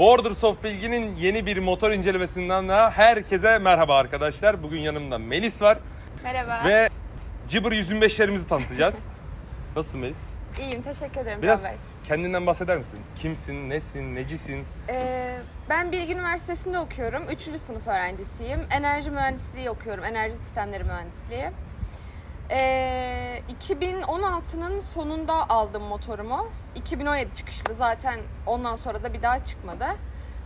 Borders of Bilgi'nin yeni bir motor incelemesinden daha herkese merhaba arkadaşlar. Bugün yanımda Melis var Merhaba. ve Cibber 125'lerimizi tanıtacağız. Nasılsın Melis? İyiyim, teşekkür ederim Biraz Can Bey. kendinden bahseder misin? Kimsin, nesin, necisin? Ee, ben Bilgi Üniversitesi'nde okuyorum. Üçüncü sınıf öğrencisiyim. Enerji mühendisliği okuyorum. Enerji sistemleri mühendisliği. Ee, 2016'nın sonunda aldım motorumu. 2017 çıkışlı zaten ondan sonra da bir daha çıkmadı.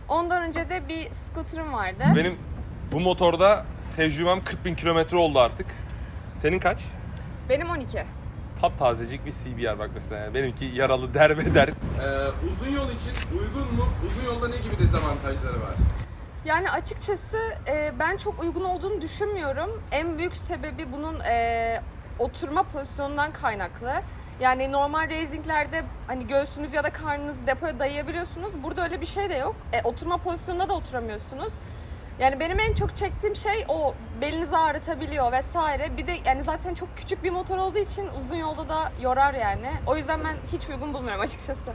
Ondan önce de bir scooter'ım vardı. Benim bu motorda tecrübem 40 bin kilometre oldu artık. Senin kaç? Benim 12. Taptazecik bir CBR bak mesela. Benimki yaralı derbeder. Ee, uzun yol için uygun mu? Uzun yolda ne gibi dezavantajları var? Yani açıkçası e, ben çok uygun olduğunu düşünmüyorum. En büyük sebebi bunun e, oturma pozisyonundan kaynaklı. Yani normal racinglerde hani göğsünüz ya da karnınızı depoya dayayabiliyorsunuz. Burada öyle bir şey de yok. E, oturma pozisyonunda da oturamıyorsunuz. Yani benim en çok çektiğim şey o belinizi ağrıtabiliyor vesaire. Bir de yani zaten çok küçük bir motor olduğu için uzun yolda da yorar yani. O yüzden ben hiç uygun bulmuyorum açıkçası.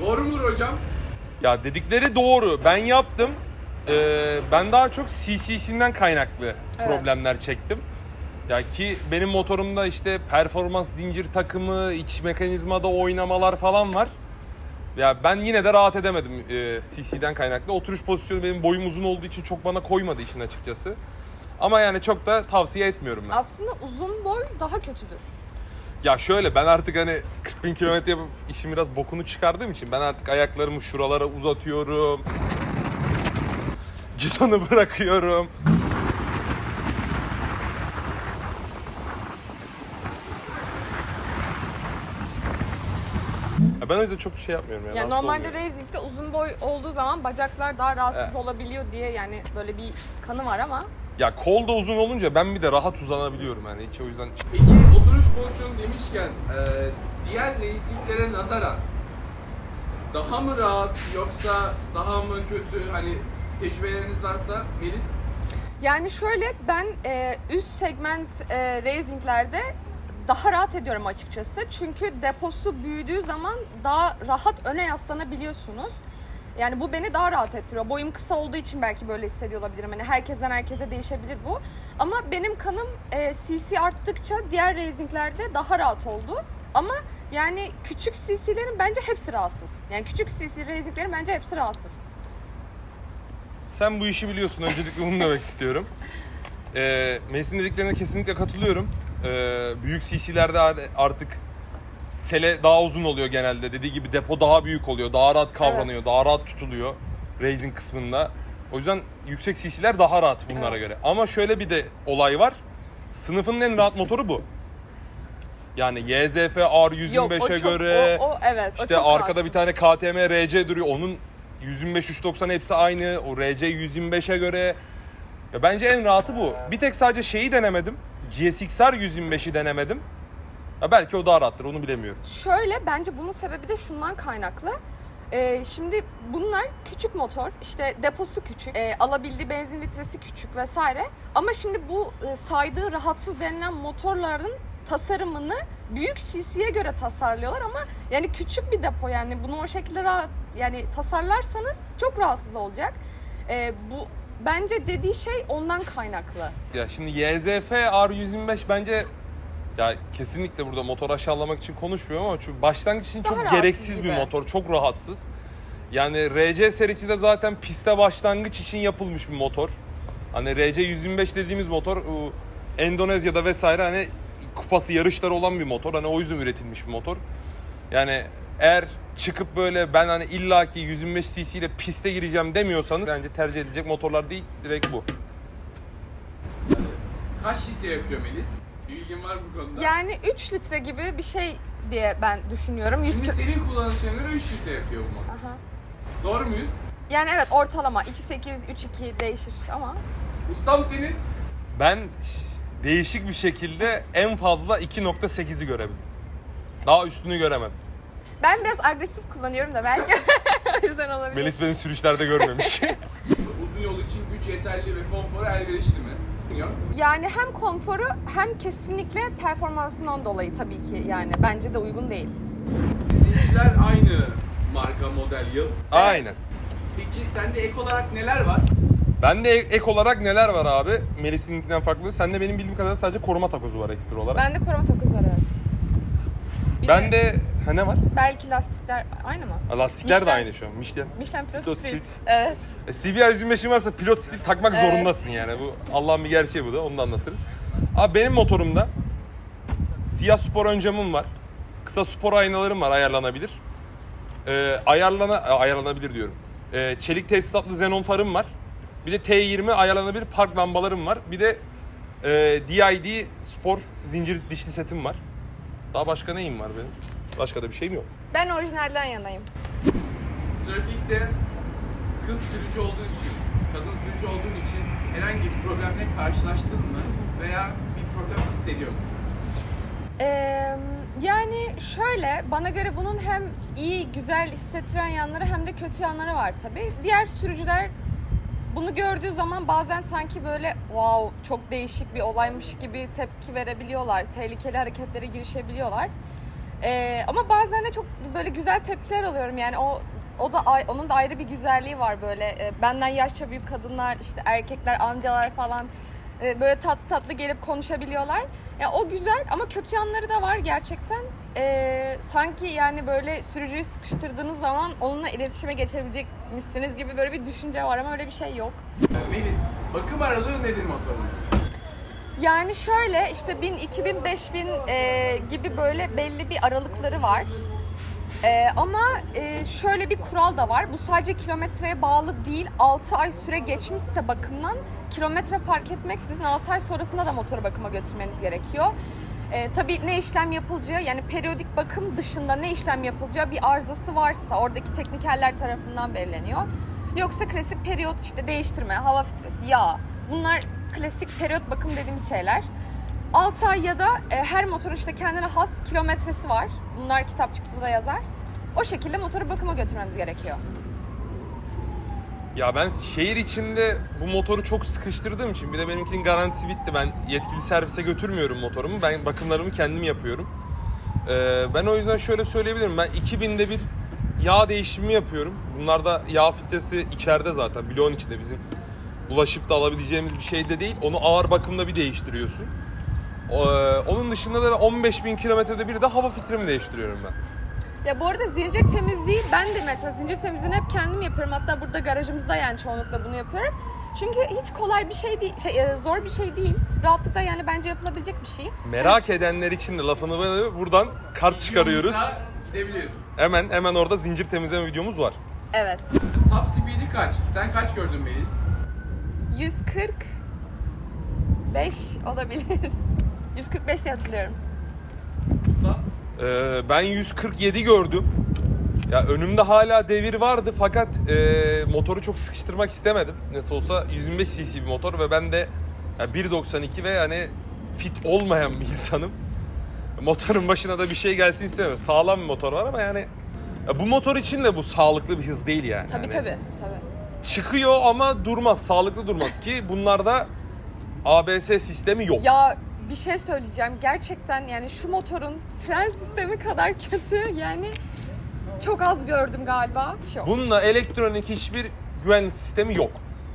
Doğru mudur hocam? Ya dedikleri doğru. Ben yaptım. Ee, ben daha çok CC'sinden kaynaklı problemler çektim. Ya ki benim motorumda işte performans zincir takımı, iç mekanizmada oynamalar falan var. Ya ben yine de rahat edemedim e, CC'den kaynaklı. Oturuş pozisyonu benim boyum uzun olduğu için çok bana koymadı işin açıkçası. Ama yani çok da tavsiye etmiyorum ben. Aslında uzun boy daha kötüdür. Ya şöyle ben artık hani 40 bin kilometre yapıp işin biraz bokunu çıkardığım için ben artık ayaklarımı şuralara uzatıyorum. Gidonu bırakıyorum. Ben o yüzden çok şey yapmıyorum ya. Yani rahatsız normalde olmuyorum. racing'de uzun boy olduğu zaman bacaklar daha rahatsız Evet. olabiliyor diye yani böyle bir kanı var ama Ya kol da uzun olunca ben bir de rahat uzanabiliyorum yani hiç o yüzden Peki oturuş pozisyonu demişken e, diğer racinglere nazaran daha mı rahat yoksa daha mı kötü? Hani tecrübeleriniz varsa Melis. yani şöyle ben e, üst segment e, racinglerde daha rahat ediyorum açıkçası. Çünkü deposu büyüdüğü zaman daha rahat öne yaslanabiliyorsunuz. Yani bu beni daha rahat ettiriyor. Boyum kısa olduğu için belki böyle hissediyor olabilirim. Hani herkesten herkese değişebilir bu. Ama benim kanım e, CC arttıkça diğer racinglerde daha rahat oldu. Ama yani küçük CC'lerin bence hepsi rahatsız. Yani küçük CC racinglerin bence hepsi rahatsız. Sen bu işi biliyorsun. Öncelikle bunu demek istiyorum. Ee, Melis'in dediklerine kesinlikle katılıyorum. Ee, büyük CC'lerde artık sele daha uzun oluyor genelde. Dediği gibi depo daha büyük oluyor. Daha rahat kavranıyor. Evet. Daha rahat tutuluyor. Racing kısmında. O yüzden yüksek CC'ler daha rahat bunlara Evet. göre. Ama şöyle bir de olay var. Sınıfının en rahat motoru bu. Yani YZF R125'e Yok, o çok- göre o, o evet. o işte çok arkada rahatsız. bir tane KTM RC duruyor. Onun 125 390 hepsi aynı. O RC 125'e göre ya bence en rahatı bu. Bir tek sadece şeyi denemedim. GSX-R 125'i denemedim. Ya belki o daha rahattır onu bilemiyorum. Şöyle bence bunun sebebi de şundan kaynaklı. Ee, şimdi bunlar küçük motor, işte deposu küçük, e, alabildiği benzin litresi küçük vesaire. Ama şimdi bu e, saydığı rahatsız denilen motorların tasarımını büyük CC'ye göre tasarlıyorlar ama yani küçük bir depo yani bunu o şekilde rahat yani tasarlarsanız çok rahatsız olacak. Ee, bu bence dediği şey ondan kaynaklı. Ya şimdi YZF R125 bence ya kesinlikle burada motor aşağılamak için konuşmuyorum ama çünkü başlangıç için Daha çok rahatsız gereksiz bir gibi. motor, çok rahatsız. Yani RC serisi de zaten piste başlangıç için yapılmış bir motor. Hani RC 125 dediğimiz motor ıı, Endonezya'da vesaire hani kupası yarışları olan bir motor. Hani o yüzden üretilmiş bir motor. Yani eğer çıkıp böyle ben hani illaki 125 cc ile piste gireceğim demiyorsanız bence tercih edilecek motorlar değil direkt bu. Kaç litre yakıyor Melis? Bilgin var bu konuda. Yani 3 litre gibi bir şey diye ben düşünüyorum. 100 Şimdi kilo- senin kullanışına göre 3 litre yakıyor bu motor. Aha. Doğru muyuz? Yani evet ortalama 2.8 3.2 değişir ama Ustam senin Ben ş- değişik bir şekilde en fazla 2.8'i görebildim. Daha üstünü göremedim. Ben biraz agresif kullanıyorum da belki o yüzden olabilir. Melis beni sürüşlerde görmemiş. uzun yol için güç yeterli ve konforu elverişli mi? Yani hem konforu hem kesinlikle performansından dolayı tabii ki yani bence de uygun değil. Zincirler aynı marka, model, yıl. Aynen. Peki sende ek olarak neler var? Bende ek ek olarak neler var abi? Melis'inkinden farklı. Sende benim bildiğim kadarıyla sadece koruma takozu var ekstra olarak. Bende koruma takozu var evet. Bir Ben de ha ne var? belki lastikler aynı mı? Ha, Lastikler de Michelin. aynı şu an. Michelin. Michelin Pilot, Pilot Street. Street. Evet. E, CBR 125'in varsa pilot stil takmak Evet. zorundasın yani. Bu Allah'ın bir gerçeği bu da. Onu da anlatırız. Abi benim motorumda siyah spor ön camım var. Kısa spor aynalarım var ayarlanabilir. E, ayarlana e, ayarlanabilir diyorum. E, çelik tesisatlı xenon farım var. Bir de T20 ayarlanabilir park lambalarım var. Bir de e, DID spor zincir dişli setim var. Daha başka neyim var benim? Başka da bir şeyim yok. Ben orijinalden yanayım. Trafikte kız sürücü olduğun için, kadın sürücü olduğun için herhangi bir problemle karşılaştın mı? Veya bir problem hissediyor musun? Ee, yani şöyle bana göre bunun hem iyi güzel hissettiren yanları hem de kötü yanları var tabii. Diğer sürücüler bunu gördüğü zaman bazen sanki böyle wow çok değişik bir olaymış gibi tepki verebiliyorlar. Tehlikeli hareketlere girişebiliyorlar. Ee, ama bazen de çok böyle güzel tepkiler alıyorum. Yani o o da onun da ayrı bir güzelliği var böyle. Ee, benden yaşça büyük kadınlar, işte erkekler, amcalar falan e, böyle tatlı tatlı gelip konuşabiliyorlar. Ya o güzel ama kötü yanları da var gerçekten. Ee, sanki yani böyle sürücüyü sıkıştırdığınız zaman onunla iletişime geçebilecekmişsiniz gibi böyle bir düşünce var ama öyle bir şey yok. Melis, bakım aralığı nedir motorun? Yani şöyle işte 1000, 2000, 5000 e, gibi böyle belli bir aralıkları var. E, ama e, şöyle bir kural da var. Bu sadece kilometreye bağlı değil. 6 ay süre geçmişse bakımdan kilometre fark etmeksizin 6 ay sonrasında da motoru bakıma götürmeniz gerekiyor. E, tabii ne işlem yapılacağı yani periyodik bakım dışında ne işlem yapılacağı bir arızası varsa oradaki teknikerler tarafından belirleniyor. Yoksa klasik periyot işte değiştirme, hava filtresi, yağ bunlar klasik periyot bakım dediğimiz şeyler. 6 ay ya da e, her motorun işte kendine has kilometresi var. Bunlar kitapçıkta da yazar. O şekilde motoru bakıma götürmemiz gerekiyor. Ya ben şehir içinde bu motoru çok sıkıştırdığım için bir de benimkinin garantisi bitti. Ben yetkili servise götürmüyorum motorumu. Ben bakımlarımı kendim yapıyorum. Ee, ben o yüzden şöyle söyleyebilirim. Ben 2000'de bir yağ değişimi yapıyorum. Bunlar da yağ filtresi içeride zaten. Bloğun içinde bizim ulaşıp da alabileceğimiz bir şey de değil. Onu ağır bakımda bir değiştiriyorsun. Ee, onun dışında da 15 bin kilometrede bir de hava filtremi değiştiriyorum ben. Ya bu arada zincir temizliği ben de mesela zincir temizliğini hep kendim yapıyorum. Hatta burada garajımızda yani çoğunlukla bunu yapıyorum. Çünkü hiç kolay bir şey değil, şey, e, zor bir şey değil. Rahatlıkla yani bence yapılabilecek bir şey. Merak edenler için de lafını böyle buradan kart çıkarıyoruz. Gidebilir. Hemen hemen orada zincir temizleme videomuz var. Evet. Top speed'i kaç? Sen kaç gördün Melis? 145 olabilir. 145 diye hatırlıyorum. Usta? Ee, ben 147 gördüm. Ya önümde hala devir vardı fakat e, motoru çok sıkıştırmak istemedim. Nasıl olsa 125 cc bir motor ve ben de ya 1.92 ve hani fit olmayan bir insanım. Motorun başına da bir şey gelsin istemiyorum. Sağlam bir motor var ama yani ya bu motor için de bu sağlıklı bir hız değil yani. Tabii Yani tabii. tabii. Çıkıyor ama durmaz, sağlıklı durmaz ki bunlarda ABS sistemi yok. Ya bir şey söyleyeceğim. Gerçekten yani şu motorun fren sistemi kadar kötü yani çok az gördüm galiba. Çok. Bununla elektronik hiçbir güvenlik sistemi yok.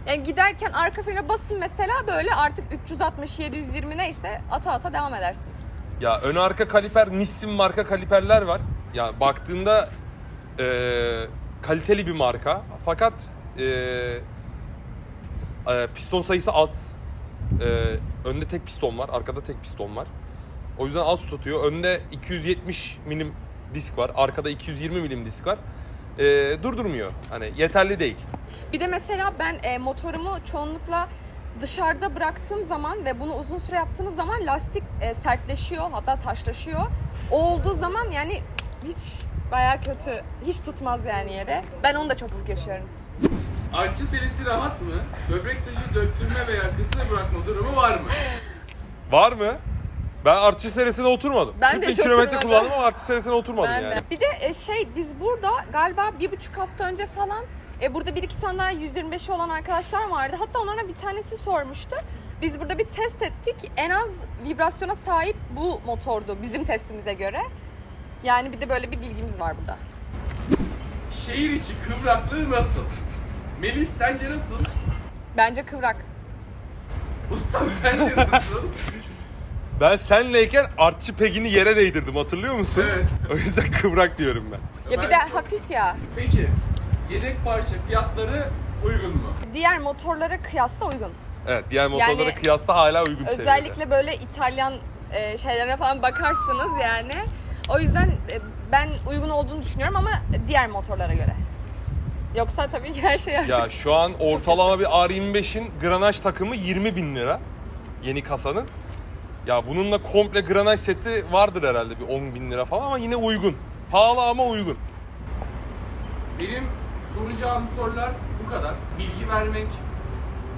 Yani giderken arka frene basın mesela böyle artık 360 720 neyse ata ata devam edersiniz. Ya ön arka kaliper Nissin marka kaliperler var. Ya baktığında e, kaliteli bir marka. Fakat e, e, piston sayısı az. E, önde tek piston var, arkada tek piston var. O yüzden az tutuyor. Önde 270 milim disk var, arkada 220 milim disk var. E, durdurmuyor. Hani yeterli değil. Bir de mesela ben e, motorumu çoğunlukla dışarıda bıraktığım zaman ve bunu uzun süre yaptığınız zaman lastik e, sertleşiyor hatta taşlaşıyor. O olduğu zaman yani hiç baya kötü. Hiç tutmaz yani yere. Ben onu da çok sık yaşıyorum. Artçı serisi rahat mı? Böbrek taşı döktürme veya kısa bırakma durumu var mı? Var mı? Ben artçı serisine oturmadım. Ben de 40 hiç kilometre oturmadım. kullandım ama artçı serisine oturmadım Ben yani. de. Bir de e, şey biz burada galiba bir buçuk hafta önce falan e, burada bir iki tane daha 125 olan arkadaşlar vardı. Hatta onlara bir tanesi sormuştu. Biz burada bir test ettik. En az vibrasyona sahip bu motordu bizim testimize göre. Yani bir de böyle bir bilgimiz var burada. şehir içi kıvraklığı nasıl? Melis sence nasıl? Bence kıvrak. Ustam sence nasıl? Ben senleyken artçı pegini yere değdirdim hatırlıyor musun? Evet. O yüzden kıvrak diyorum ben. Ya bir de hafif ya. Peki yedek parça fiyatları uygun mu? Diğer motorlara kıyasla uygun. Evet diğer motorlara Yani kıyasla hala uygun seviyede. Özellikle böyle İtalyan e, şeylerine falan bakarsınız yani. O yüzden e, ben uygun olduğunu düşünüyorum ama diğer motorlara göre. Yoksa tabii ki her şey Ya şu an ortalama bir R25'in granaj takımı 20 bin lira. Yeni kasanın. Ya bununla komple granaj seti vardır herhalde bir 10 bin lira falan ama yine uygun. Pahalı ama uygun. Benim soracağım sorular bu kadar. Bilgi vermek,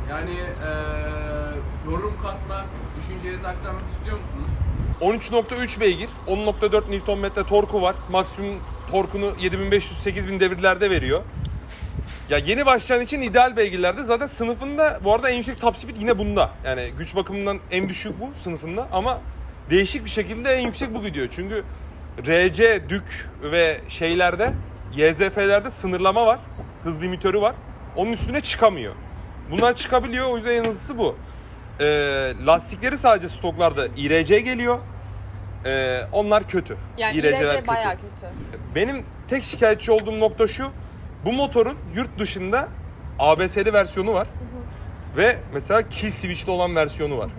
yani eee, yorum katmak, düşüncelerinizi aktarmak istiyor musunuz? 13.3 beygir, 10.4 Nm torku var. Maksimum torkunu 7500-8000 devirlerde veriyor. Ya yeni başlayan için ideal beygirlerde zaten sınıfında bu arada en yüksek top speed yine bunda. Yani güç bakımından en düşük bu sınıfında ama değişik bir şekilde en yüksek bu gidiyor. Çünkü RC, dük ve şeylerde YZF'lerde sınırlama var. Hız limitörü var. Onun üstüne çıkamıyor. Bunlar çıkabiliyor o yüzden en hızlısı bu. Ee, lastikleri sadece stoklarda IRC geliyor. Ee, onlar kötü. Yani İRC'ler İRC bayağı kötü. benim tek şikayetçi olduğum nokta şu. Bu motorun yurt dışında ABS'li versiyonu var. Ve mesela kill switch'li olan versiyonu var.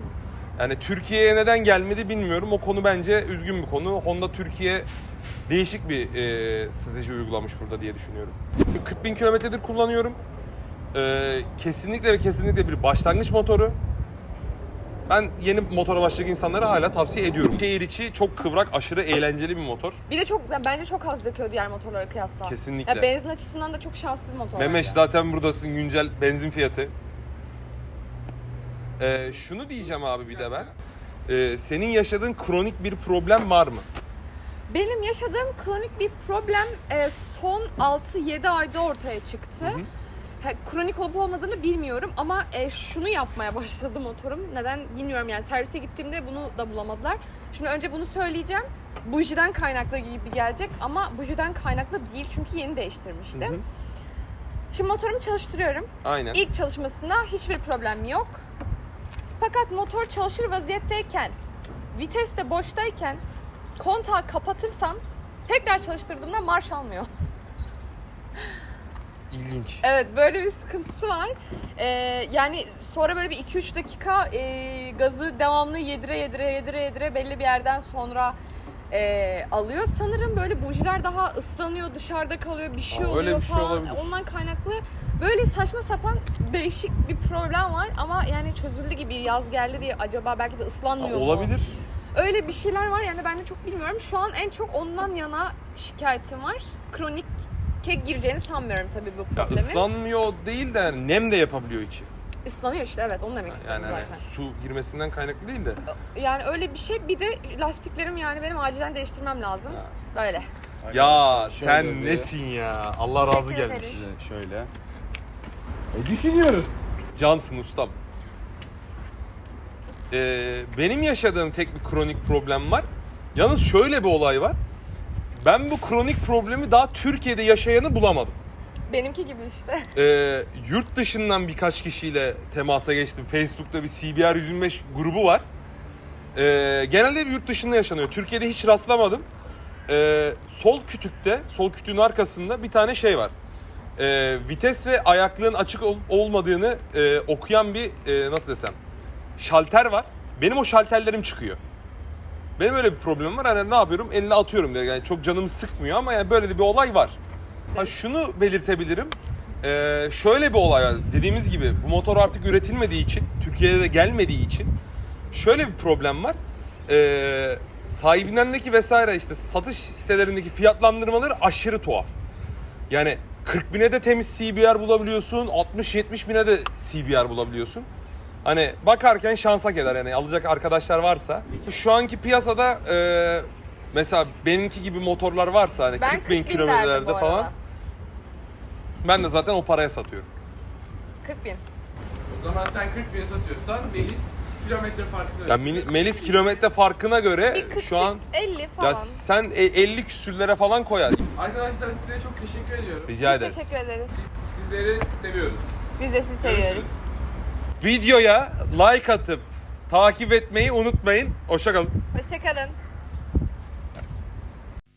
Yani Türkiye'ye neden gelmedi bilmiyorum. O konu bence üzgün bir konu. Honda Türkiye değişik bir e, strateji uygulamış burada diye düşünüyorum. 40 bin kilometredir kullanıyorum. E, kesinlikle ve kesinlikle bir başlangıç motoru. Ben yeni motora başlayacak insanlara hala tavsiye ediyorum. Şehir içi çok kıvrak, aşırı eğlenceli bir motor. Bir de çok bence çok az yakıyor diğer motorlara kıyasla. Kesinlikle. Ya benzin açısından da çok şanslı bir motor. Memeş bence. zaten buradasın güncel benzin fiyatı. Ee, şunu diyeceğim abi bir de ben. Ee, senin yaşadığın kronik bir problem var mı? Benim yaşadığım kronik bir problem e, son 6-7 ayda ortaya çıktı. Hı hı. Ha, kronik olup olmadığını bilmiyorum ama e, şunu yapmaya başladı motorum. Neden bilmiyorum yani servise gittiğimde bunu da bulamadılar. Şimdi önce bunu söyleyeceğim. Bujiden kaynaklı gibi gelecek ama bujiden kaynaklı değil çünkü yeni değiştirmiştim. Hı hı. Şimdi motorumu çalıştırıyorum. Aynen. İlk çalışmasında hiçbir problem yok. Fakat motor çalışır vaziyetteyken, vites de boştayken kontağı kapatırsam tekrar çalıştırdığımda marş almıyor. İlginç. Evet böyle bir sıkıntısı var. Ee, yani sonra böyle bir 2-3 dakika e, gazı devamlı yedire yedire yedire yedire belli bir yerden sonra e, alıyor. Sanırım böyle bujiler daha ıslanıyor, dışarıda kalıyor, bir şey Aa, öyle oluyor bir şey falan. olabilir. Ondan kaynaklı böyle saçma sapan değişik bir problem var ama yani çözüldü gibi yaz geldi diye acaba belki de ıslanmıyor mu? olabilir. Öyle bir şeyler var yani ben de çok bilmiyorum. Şu an en çok ondan yana şikayetim var. Kronik kek gireceğini sanmıyorum tabii bu Ya problemin. ıslanmıyor değil de yani nem de yapabiliyor içi. Islanıyor işte evet onu demek istedim Yani hani zaten. su girmesinden kaynaklı değil de. Yani öyle bir şey. Bir de lastiklerim yani benim acilen değiştirmem lazım. Ha. Böyle. Ya Arkadaşlar, sen şöyle bir- nesin ya? Allah razı Teşekkür gelmiş. ederim. Şöyle- Şöyle. E, düşünüyoruz. Cansın ustam. Ee, benim yaşadığım tek bir kronik problem var. Yalnız şöyle bir olay var. Ben bu kronik problemi daha Türkiye'de yaşayanı bulamadım. Benimki gibi işte. Ee, yurt dışından birkaç kişiyle temasa geçtim. Facebook'ta bir CBR 125 grubu var. Ee, genelde bir yurt dışında yaşanıyor. Türkiye'de hiç rastlamadım. Ee, sol kütükte, sol kütüğün arkasında bir tane şey var. Ee, vites ve ayaklığın açık ol- olmadığını e, okuyan bir e, nasıl desem şalter var. Benim o şalterlerim çıkıyor. Benim öyle bir problemim var. Hani ne yapıyorum? Eline atıyorum diye. Yani çok canımı sıkmıyor ama yani böyle de bir olay var. Ha şunu belirtebilirim. Ee, şöyle bir olay var. Dediğimiz gibi bu motor artık üretilmediği için, Türkiye'de de gelmediği için şöyle bir problem var. Ee, sahibindendeki vesaire işte satış sitelerindeki fiyatlandırmaları aşırı tuhaf. Yani 40 bine de temiz CBR bulabiliyorsun, 60-70 bine de CBR bulabiliyorsun. Hani bakarken şansa keder yani alacak arkadaşlar varsa. Şu anki piyasada e, mesela benimki gibi motorlar varsa hani Ben 40 bin 40 bin derdim bu kilometrelerde arada. falan ben de zaten o paraya satıyorum. 40 bin. O zaman sen 40 bin satıyorsan Melis kilometre farklı. Ya mini- Melis kilometre farkına göre Bir 40 şu an 50 falan. ya sen e- 50 küsürlere falan koyar. Arkadaşlar size çok teşekkür ediyorum. Rica Biz ederiz. teşekkür ederiz. Sizleri seviyoruz. Biz de sizi seviyoruz. Görüşürüz. Videoya like atıp takip etmeyi unutmayın. Hoşçakalın. Hoşçakalın.